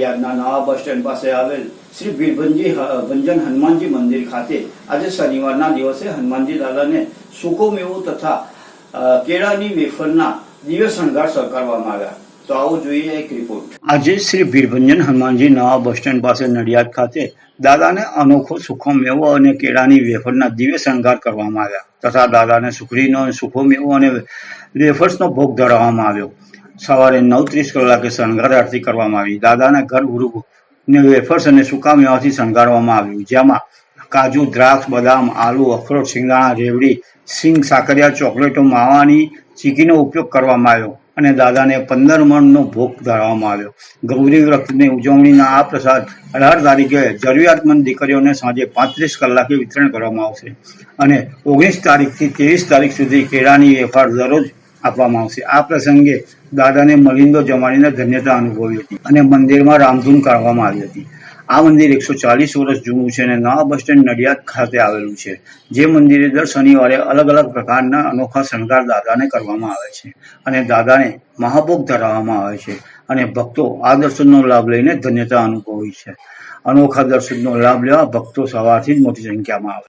નવા bus stand પાસે આવેલ શ્રી ભીરભંજી ભંજન હનુમાનજી મંદિર ખાતે આજે શનિવારના દિવસે હનુમાનજી દાદાને સૂકો મેવો તથા કેળાની વેફરના દિવ્ય શણગાર કરવામાં આવ્યા. તો આવો જોઈએ એક રિપોર્ટ આજે શ્રી વીરભંજન હનુમાનજી નવા બસ સ્ટેન્ડ પાસે નડિયાદ ખાતે દાદાને અનોખો સુખો મેવો અને કેળાની વેફરના દિવ્ય શણગાર કરવામાં આવ્યા. તથા દાદાને સુખડીનો સુખો મેવો અને વેફર્સનો ભોગ ધરાવવામાં આવ્યો. સવારે નવ ત્રીસ કલાકે શણગાર આરતી કરવામાં આવી. દાદાના ઘર ગુરુ ને વેફર્સ અને સૂકા મેવાથી શણગારવામાં આવ્યું, જેમાં કાજુ, દ્રાક્ષ, બદામ, આલુ, અખરોટ, શિંગદાણા, રેવડી, સિંગ, સાકરિયા, ચોકલેટો, માવાની ચીકીનો ઉપયોગ કરવામાં આવ્યો અને દાદાને પંદર મણનો ભોગ ધરાવવામાં આવ્યો. ગૌરી વ્રતની ઉજવણીના આ પ્રસાદ અઢાર તારીખે જરૂરિયાતમંદ દીકરીઓને સાંજે પાંત્રીસ કલાકે વિતરણ કરવામાં આવશે અને ઓગણીસ તારીખથી ત્રેવીસ તારીખ સુધી કેળાની વેફાર દરરોજ આપવામાં આવશે. આ પ્રસંગે દાદાને મલિંદો જમાડીને ધન્યતા અનુભવી હતી અને મંદિરમાં રામધૂન કાઢવામાં આવી હતી. આ મંદિર એકસો ચાલીસ વર્ષ જૂનું છે અને નવા બસ સ્ટેન્ડ નડિયાદ ખાતે આવેલું છે, જે મંદિરે દર શનિવારે અલગ અલગ પ્રકારના અનોખા શણગાર દાદાને કરવામાં આવે છે અને દાદાને મહાભોગ ધરાવવામાં આવે છે અને ભક્તો આ દર્શનનો લાભ લઈને ધન્યતા અનુભવી છે. અનોખા દર્શનનો લાભ લેવા ભક્તો સવારથી જ મોટી સંખ્યામાં આવે